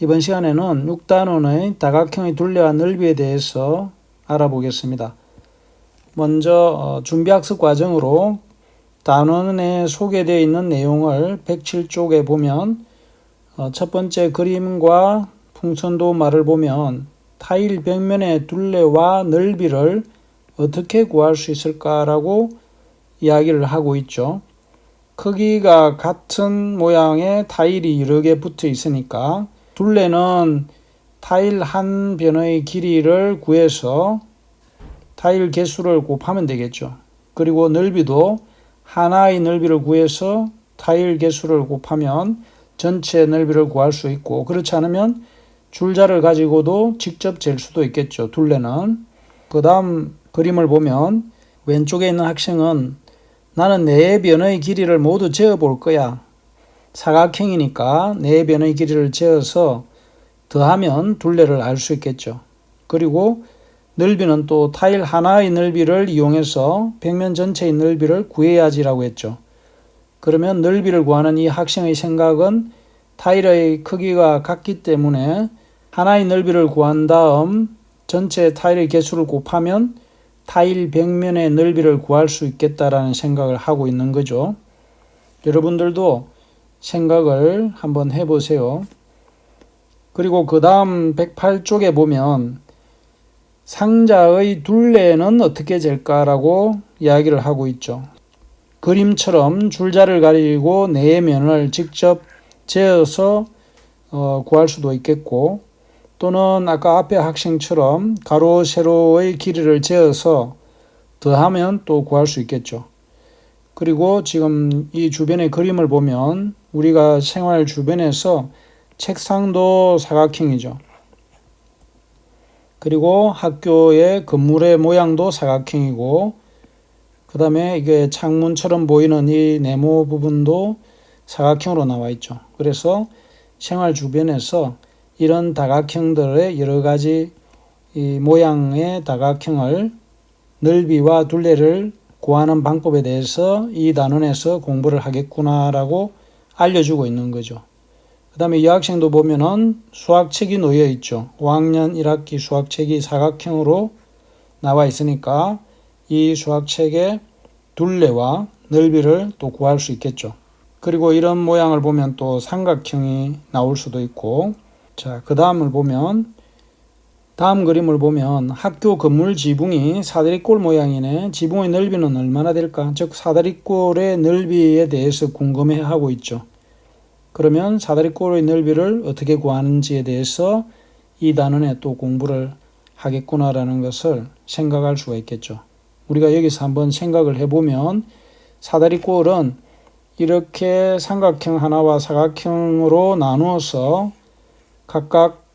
이번 시간에는 6단원의 다각형의 둘레와 넓이에 대해서 알아보겠습니다. 먼저 어, 준비학습 과정으로 단원에 소개되어 있는 내용을 107쪽에 보면 어, 첫 번째 그림과 풍선도 말을 보면 타일 벽면의 둘레와 넓이를 어떻게 구할 수 있을까라고 이야기를 하고 있죠. 크기가 같은 모양의 타일이 여러 개 붙어 있으니까 둘레는 타일 한 변의 길이를 구해서 타일 개수를 곱하면 되겠죠. 그리고 넓이도 하나의 넓이를 구해서 타일 개수를 곱하면 전체 넓이를 구할 수 있고 그렇지 않으면 줄자를 가지고도 직접 잴 수도 있겠죠. 둘레는. 그 다음 그림을 보면 왼쪽에 있는 학생은 나는 네 변의 길이를 모두 재어 볼 거야. 사각형이니까 네 변의 길이를 재어서 더하면 둘레를 알 수 있겠죠. 그리고 넓이는 또 타일 하나의 넓이를 이용해서 벽면 전체의 넓이를 구해야지라고 했죠. 그러면 넓이를 구하는 이 학생의 생각은 타일의 크기가 같기 때문에 하나의 넓이를 구한 다음 전체 타일의 개수를 곱하면 타일 벽면의 넓이를 구할 수 있겠다라는 생각을 하고 있는 거죠. 여러분들도 생각을 한번 해보세요. 그리고 그 다음 108쪽에 보면 상자의 둘레는 어떻게 잴까라고 이야기를 하고 있죠. 그림처럼 줄자를 가리고 네 면을 직접 재어서 어, 구할 수도 있겠고 또는 아까 앞에 학생처럼 가로 세로의 길이를 재어서 더하면 또 구할 수 있겠죠. 그리고 지금 이 주변의 그림을 보면 우리가 생활 주변에서 책상도 사각형이죠. 그리고 학교의 건물의 모양도 사각형이고 그 다음에 이게 창문처럼 보이는 이 네모 부분도 사각형으로 나와 있죠. 그래서 생활 주변에서 이런 다각형들의 여러 가지 이 모양의 다각형을 넓이와 둘레를 구하는 방법에 대해서 이 단원에서 공부를 하겠구나라고 알려주고 있는 거죠. 그 다음에 이 학생도 보면은 수학책이 놓여 있죠. 5학년 1학기 수학책이 사각형으로 나와 있으니까 이 수학책의 둘레와 넓이를 또 구할 수 있겠죠. 그리고 이런 모양을 보면 또 삼각형이 나올 수도 있고 자, 그 다음을 보면 다음 그림을 보면 학교 건물 지붕이 사다리꼴 모양이네. 지붕의 넓이는 얼마나 될까? 즉 사다리꼴의 넓이에 대해서 궁금해하고 있죠. 그러면 사다리꼴의 넓이를 어떻게 구하는지에 대해서 이 단원에 또 공부를 하겠구나라는 것을 생각할 수가 있겠죠. 우리가 여기서 한번 생각을 해보면 사다리꼴은 이렇게 삼각형 하나와 사각형으로 나누어서 각각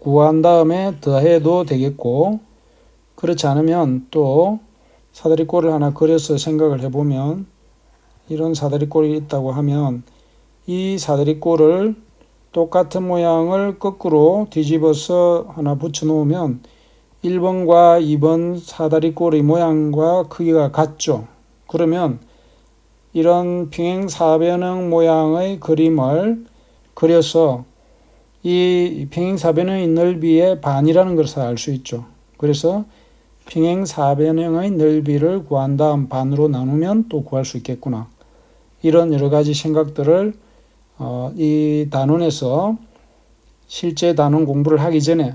구한 다음에 더해도 되겠고 그렇지 않으면 또 사다리꼴을 하나 그려서 생각을 해보면 이런 사다리꼴이 있다고 하면 이 사다리꼴을 똑같은 모양을 거꾸로 뒤집어서 하나 붙여 놓으면 1번과 2번 사다리꼴의 모양과 크기가 같죠. 그러면 이런 평행사변형 모양의 그림을 그려서 이 평행 사변의 넓이의 반이라는 것을 알 수 있죠. 그래서 평행 사변형의 넓이를 구한 다음 반으로 나누면 또 구할 수 있겠구나. 이런 여러 가지 생각들을 어, 이 단원에서 실제 단원 공부를 하기 전에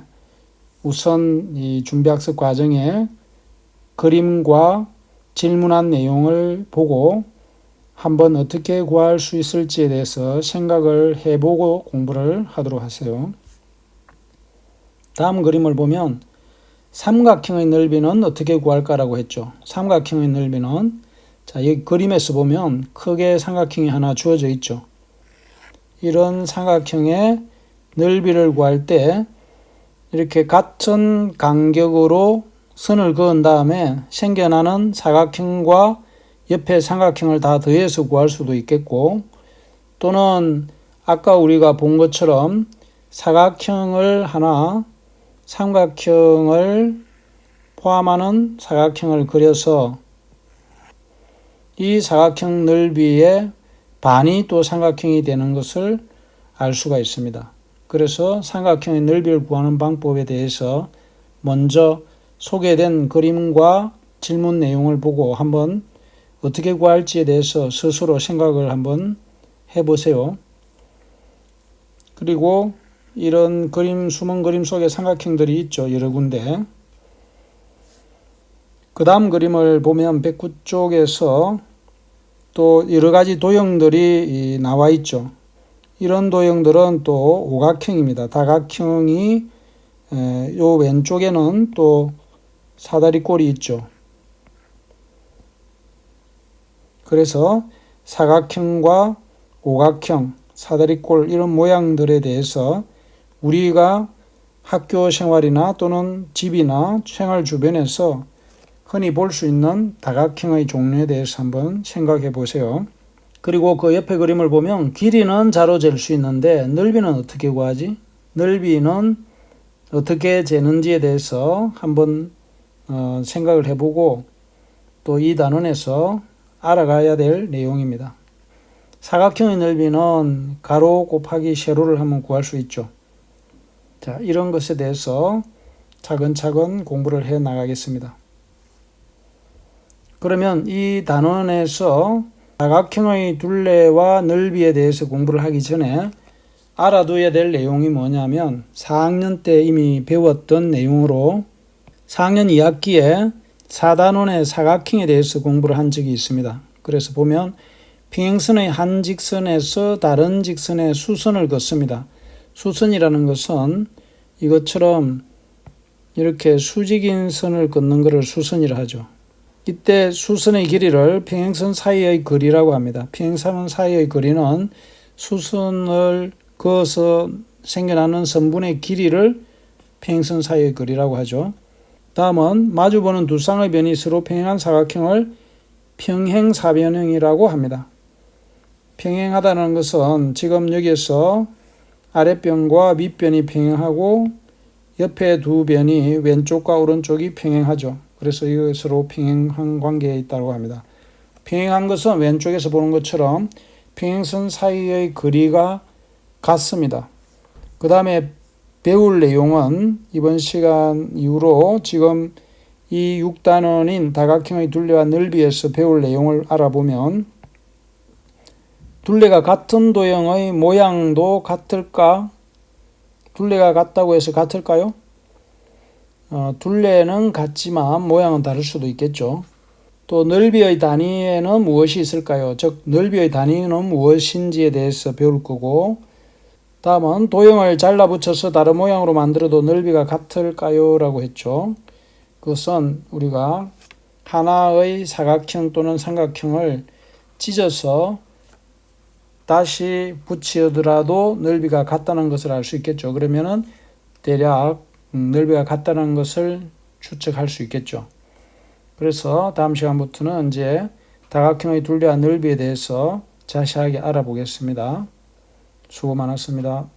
우선 이 준비학습 과정에 그림과 질문한 내용을 보고 한번 어떻게 구할 수 있을지에 대해서 생각을 해보고 공부를 하도록 하세요. 다음 그림을 보면 삼각형의 넓이는 어떻게 구할까라고 했죠. 삼각형의 넓이는 자, 여기 그림에서 보면 크게 삼각형이 하나 주어져 있죠. 이런 삼각형의 넓이를 구할 때 이렇게 같은 간격으로 선을 그은 다음에 생겨나는 사각형과 옆에 삼각형을 다 더해서 구할 수도 있겠고 또는 아까 우리가 본 것처럼 사각형을 하나 삼각형을 포함하는 사각형을 그려서 이 사각형 넓이의 반이 또 삼각형이 되는 것을 알 수가 있습니다. 그래서 삼각형의 넓이를 구하는 방법에 대해서 먼저 소개된 그림과 질문 내용을 보고 한번 어떻게 구할지에 대해서 스스로 생각을 한번 해보세요. 그리고 이런 그림, 숨은 그림 속에 삼각형들이 있죠. 여러 군데. 그 다음 그림을 보면 백구 쪽에서 또 여러 가지 도형들이 나와 있죠. 이런 도형들은 또 오각형입니다. 다각형이 요 왼쪽에는 또 사다리 꼴이 있죠. 그래서 사각형과 오각형, 사다리꼴 이런 모양들에 대해서 우리가 학교 생활이나 또는 집이나 생활 주변에서 흔히 볼 수 있는 다각형의 종류에 대해서 한번 생각해 보세요. 그리고 그 옆에 그림을 보면 길이는 자로 잴 수 있는데 넓이는 어떻게 구하지? 넓이는 어떻게 재는지에 대해서 한번 어, 생각을 해보고 또 이 단원에서 알아가야 될 내용입니다. 사각형의 넓이는 가로 곱하기 세로를 한번 구할 수 있죠. 자, 이런 것에 대해서 차근차근 공부를 해 나가겠습니다. 그러면 이 단원에서 사각형의 둘레와 넓이에 대해서 공부를 하기 전에 알아둬야 될 내용이 뭐냐면 4학년 때 이미 배웠던 내용으로 4학년 2학기에 4단원의 사각형에 대해서 공부를 한 적이 있습니다. 그래서 보면 평행선의 한 직선에서 다른 직선의 수선을 긋습니다. 수선이라는 것은 이것처럼 이렇게 수직인 선을 긋는 것을 수선이라 하죠. 이때 수선의 길이를 평행선 사이의 거리라고 합니다. 평행선 사이의 거리는 수선을 그어서 생겨나는 선분의 길이를 평행선 사이의 거리라고 하죠. 다음은 마주보는 두 쌍의 변이 서로 평행한 사각형을 평행사변형이라고 합니다. 평행하다는 것은 지금 여기에서 아랫변과 밑변이 평행하고 옆에 두 변이 왼쪽과 오른쪽이 평행하죠. 그래서 이것으로 평행한 관계에 있다고 합니다. 평행한 것은 왼쪽에서 보는 것처럼 평행선 사이의 거리가 같습니다. 그 다음에 배울 내용은 이번 시간 이후로 지금 이 6단원인 다각형의 둘레와 넓이에서 배울 내용을 알아보면 둘레가 같은 도형의 모양도 같을까? 둘레가 같다고 해서 같을까요? 어, 둘레는 같지만 모양은 다를 수도 있겠죠. 또 넓이의 단위에는 무엇이 있을까요? 즉 넓이의 단위는 무엇인지에 대해서 배울 거고 다음은 도형을 잘라 붙여서 다른 모양으로 만들어도 넓이가 같을까요? 라고 했죠. 그것은 우리가 하나의 사각형 또는 삼각형을 찢어서 다시 붙이더라도 넓이가 같다는 것을 알 수 있겠죠. 그러면은 대략 음, 넓이가 같다는 것을 추측할 수 있겠죠. 그래서 다음 시간부터는 이제 다각형의 둘레와 넓이에 대해서 자세하게 알아보겠습니다. 수고 많았습니다.